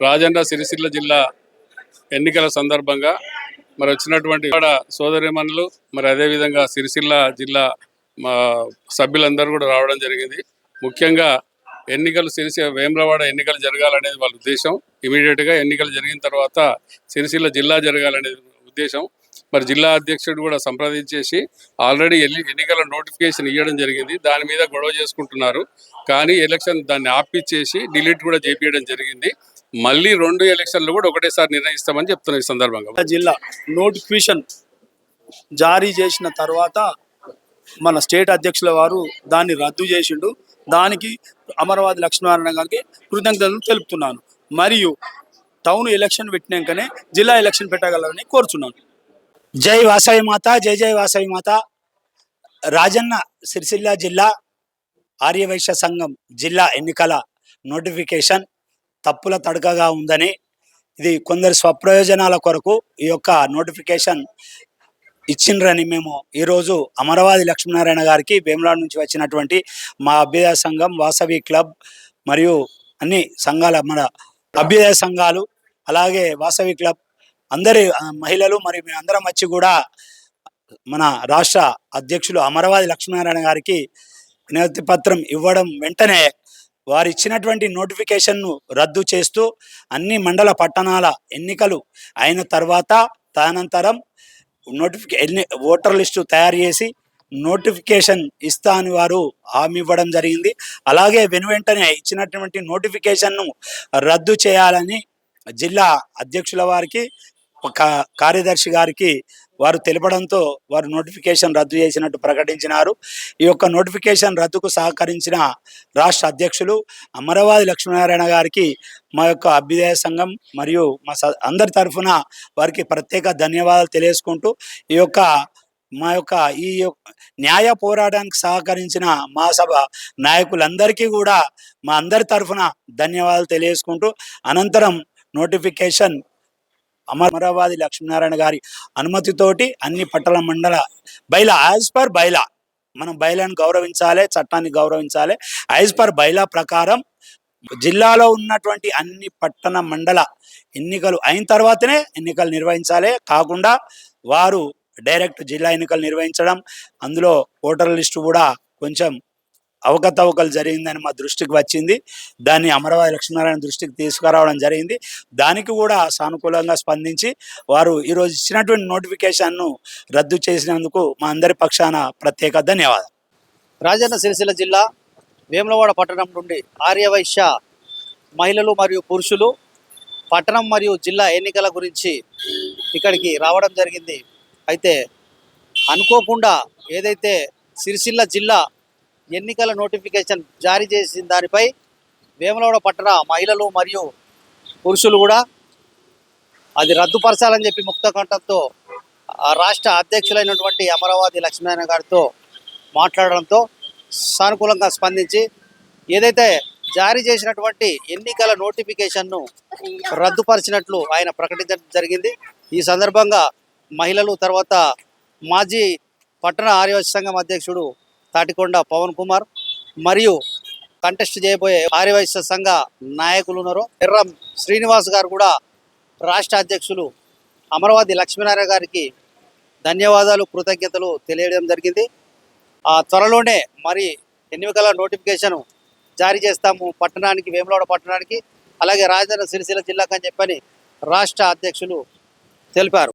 రాజన్న సిరిసిల్ల జిల్లా ఎన్నికల సందర్భంగా మరి వచ్చినటువంటి ఇక్కడ సోదరిమణులు మరి అదేవిధంగా సిరిసిల్ల జిల్లా మా సభ్యులందరూ కూడా రావడం జరిగింది. ముఖ్యంగా ఎన్నికలు సిరిసిల్ల వేములవాడ ఎన్నికలు జరగాలనేది వాళ్ళ ఉద్దేశం. ఇమీడియట్గా ఎన్నికలు జరిగిన తర్వాత సిరిసిల్ల జిల్లా జరగాలనేది ఉద్దేశం. మరి జిల్లా అధ్యక్షుడు కూడా సంప్రదించేసి ఆల్రెడీ ఎల్లి ఎన్నికల నోటిఫికేషన్ ఇవ్వడం జరిగింది. దాని మీద గొడవ చేసుకుంటున్నారు. కానీ ఎలక్షన్ దాన్ని ఆపిచ్చేసి డిలీట్ కూడా చేపించడం జరిగింది. మళ్ళీ రెండు ఎలక్షన్లు కూడా ఒకటేసారి నిర్ణయిస్తామని చెప్తున్నా ఈ సందర్భంగా. జిల్లా నోటిఫికేషన్ జారీ చేసిన తర్వాత మన స్టేట్ అధ్యక్షుల వారు దాన్ని రద్దు చేసిండు. దానికి అమరవాది లక్ష్మీనారాయణ గారికి కృతజ్ఞతలు తెలుపుతున్నాను. మరియు టౌన్ ఎలక్షన్ పెట్టినాకనే జిల్లా ఎలక్షన్ పెట్టగలరని కోరుచున్నాను. జై వాసవి మాత జై జై వాసవి మాత. రాజన్న సిరిసిల్ల జిల్లా ఆర్యవైశ్య సంఘం జిల్లా ఎన్నికల నోటిఫికేషన్. తప్పుల తడకగా ఉందని ఇది కొందరు స్వప్రయోజనాల కొరకు ఈ యొక్క నోటిఫికేషన్ ఇచ్చిండ్రని మేము ఈరోజు అమరవాది లక్ష్మీనారాయణ గారికి వేములాడ నుంచి వచ్చినటువంటి మా అభ్యుదయ సంఘం వాసవి క్లబ్ మరియు అన్ని సంఘాల మన అభ్యుదయ సంఘాలు అలాగే వాసవి క్లబ్ అందరి మహిళలు మరియు మేమందరం అందరం వచ్చి కూడా మన రాష్ట్ర అధ్యక్షులు అమరవాది లక్ష్మీనారాయణ గారికి వినతి పత్రం ఇవ్వడం వెంటనే వారు ఇచ్చినటువంటి నోటిఫికేషన్ను రద్దు చేస్తూ అన్ని మండల పట్టణాల ఎన్నికలు అయిన తర్వాత తదనంతరం నోటిఫికే ఓటర్ లిస్టు తయారు చేసి నోటిఫికేషన్ ఇస్తా అని వారు హామీ ఇవ్వడం జరిగింది. అలాగే వెను వెంటనే ఇచ్చినటువంటి నోటిఫికేషన్ను రద్దు చేయాలని జిల్లా అధ్యక్షుల వారికి కార్యదర్శి గారికి వారు తెలపడంతో వారు నోటిఫికేషన్ రద్దు చేసినట్టు ప్రకటించినారు. ఈ యొక్క నోటిఫికేషన్ రద్దుకు సహకరించిన రాష్ట్ర అధ్యక్షులు అమరవాది లక్ష్మీనారాయణ గారికి మా యొక్క అభ్యుదయ సంఘం మరియు మా స- అందరి తరఫున వారికి ప్రత్యేక ధన్యవాదాలు తెలియజేసుకుంటూ ఈ యొక్క మా యొక్క ఈ యొక్క న్యాయ పోరాటానికి సహకరించిన మా సభ నాయకులందరికీ కూడా మా అందరి తరఫున ధన్యవాదాలు తెలియజేసుకుంటూ అనంతరం నోటిఫికేషన్ అమరావాది లక్ష్మీనారాయణ గారి అనుమతితోటి అన్ని పట్టణ మండల బైలా యాజ్ పర్ బైలా. మనం బైలాను గౌరవించాలి చట్టాన్ని గౌరవించాలి. యాజ్ పర్ బైలా ప్రకారం జిల్లాలో ఉన్నటువంటి అన్ని పట్టణ మండల ఎన్నికలు అయిన తర్వాతనే ఎన్నికలు నిర్వహించాలి. కాకుండా వారు డైరెక్ట్ జిల్లా ఎన్నికలు నిర్వహించడం అందులో ఓటర్ లిస్టు కూడా కొంచెం అవకతవకలు జరిగిందని మా దృష్టికి వచ్చింది. దాన్ని అమరవాది లక్ష్మీనారాయణ దృష్టికి తీసుకురావడం జరిగింది. దానికి కూడా సానుకూలంగా స్పందించి వారు ఈరోజు ఇచ్చినటువంటి నోటిఫికేషన్ను రద్దు చేసినందుకు మా అందరి పక్షాన ప్రత్యేక ధన్యవాదాలు. రాజన్న సిరిసిల్ల జిల్లా వేములవాడ పట్టణం నుండి ఆర్యవైశ్య మహిళలు మరియు పురుషులు పట్టణం మరియు జిల్లా ఎన్నికల గురించి ఇక్కడికి రావడం జరిగింది. అయితే అనుకోకుండా ఏదైతే సిరిసిల్ల జిల్లా ఎన్నికల నోటిఫికేషన్ జారీ చేసిన దానిపై వేములవాడ పట్టణ మహిళలు మరియు పురుషులు కూడా అది రద్దుపరచాలని చెప్పి ముక్త కంఠంతో ఆ రాష్ట్ర అధ్యక్షులైనటువంటి అమరావతి లక్ష్మీనారాయణ గారితో మాట్లాడడంతో సానుకూలంగా స్పందించి ఏదైతే జారీ చేసినటువంటి ఎన్నికల నోటిఫికేషన్ను రద్దుపరిచినట్లు ఆయన ప్రకటించడం జరిగింది. ఈ సందర్భంగా మహిళలు తర్వాత మాజీ పట్టణ ఆర్యవైశ్య సంఘం అధ్యక్షుడు తాటికొండ పవన్ కుమార్ మరియు కంటెస్ట్ చేయబోయే ఆర్యవైశ్య సంఘ నాయకులు ఉన్నారు ఎర్రం శ్రీనివాస్ గారు కూడా రాష్ట్ర అధ్యక్షులు. అమరావతి లక్ష్మీనారాయణ గారికి ధన్యవాదాలు కృతజ్ఞతలు తెలియడం జరిగింది. ఆ త్వరలోనే మరి ఎన్నికల నోటిఫికేషన్ జారీ చేస్తాము పట్టణానికి వేములవాడ పట్టణానికి. అలాగే రాజధాని సిరిసిల్ల జిల్లాకు అని చెప్పని రాష్ట్ర అధ్యక్షులు తెలిపారు.